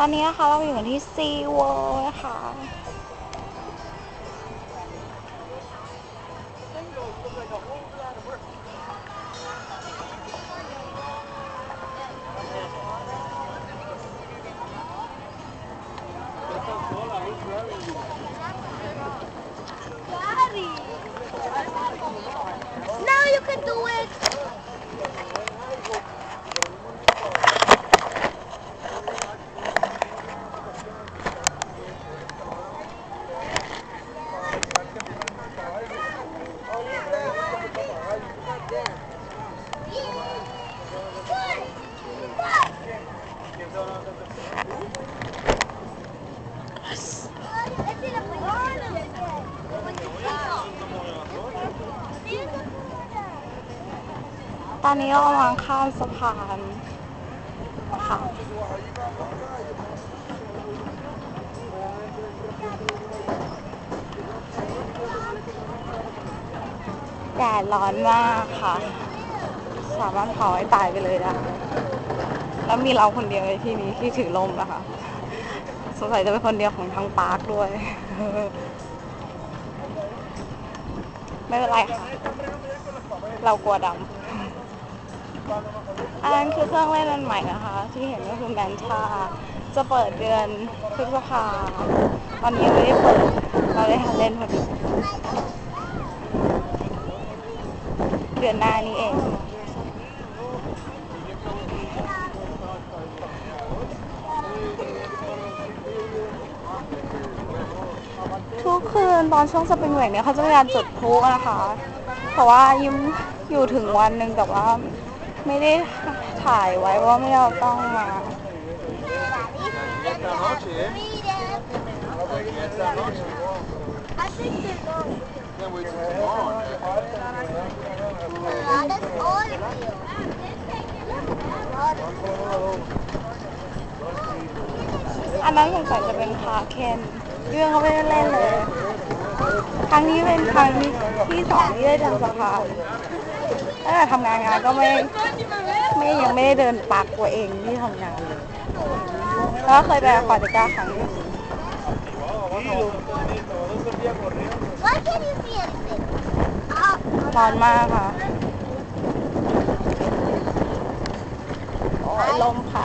ตอนนี้นะคะเราอยู่กันที่ซีเวิลด์นะคะ อนนี้เรากำลังข้ามสะพานค่ะแดดร้อนมากค่ะ สามารถเผาให้ตายไปเลยได้แล้วมีเราคนเดียวในที่นี้ที่ถือลมนะคะ สงสัยจะเป็นคนเดียวของทั้งปาร์คด้วย ไม่เป็นไรค่ะ เรากลัวดำ อันนั้นคือเครื่องเล่นอันใหม่นะคะ ที่เห็นก็คือแมนชาจะเปิดเดือนพฤษภาตอนนี้ยังไม่ได้เปิด เราได้ทันเล่นพอดีเดือนหน้านี้เองทุกคืนตอนช่วงสปริงเวกเนี่ยเขาจะมีการจุดพลุนะคะ แต่ว่ายิ้มอยู่ถึงวันหนึ่งแต่ว่า ไม่ได้ถ่ายไว้เพราะว่าไม่เอากล้องมา อันนั้นสงสัยจะเป็นพาเคนเรื่องก็ไม่ได้เล่นเลย ครั้งนี้เป็นครั้งที่สองที่ได้เดินสะพา ตั้งแต่ทำงานงานก็ไม่ไม่ยังไม่ได้เดินปากตัวเองที่ทำงานเลยแล้วก็เคยไปปาติก้าครั้งหนึงร้อนมากค่ะโอ้ยลมค่ะ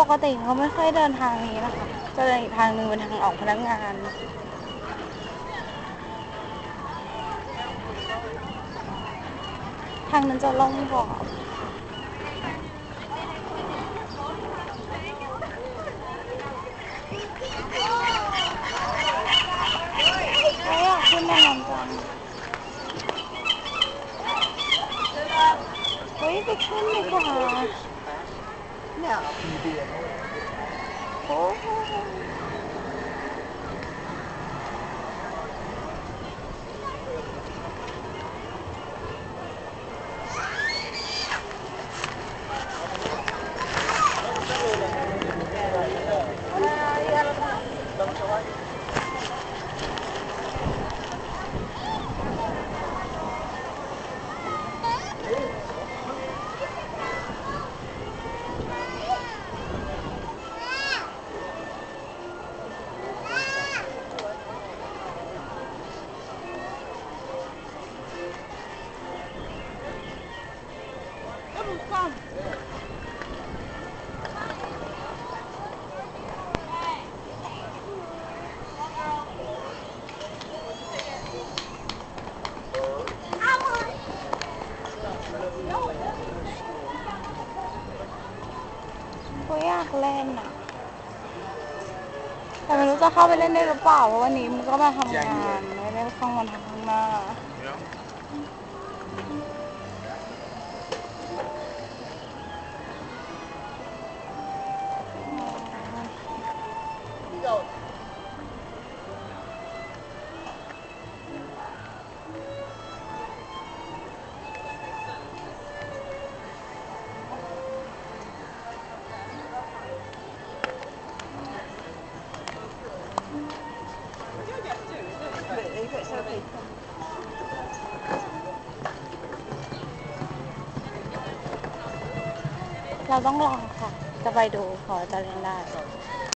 ปกติเขาไม่ค่อยเดินทางนี้นะคะ จะเดินอีกทางหนึ่งเป็นทางออกพนักงานทางนั้นจะล่องกว่าไม่อยากขึ้นแม่น้ำจังเฮ้ยไปขึ้นดีกว่า โอ้ from? Cô ác lên ะแต่ไม่รู้จะเข้าไปเล่นได้หรือเปล่าเพราะวันนี้มันก็มาทำงานไม่ได้ต้องมาทำข้างหน้า secret selfie. Chúng ta phải thử. Chúng ta phải thử. Chúng ta phải thử.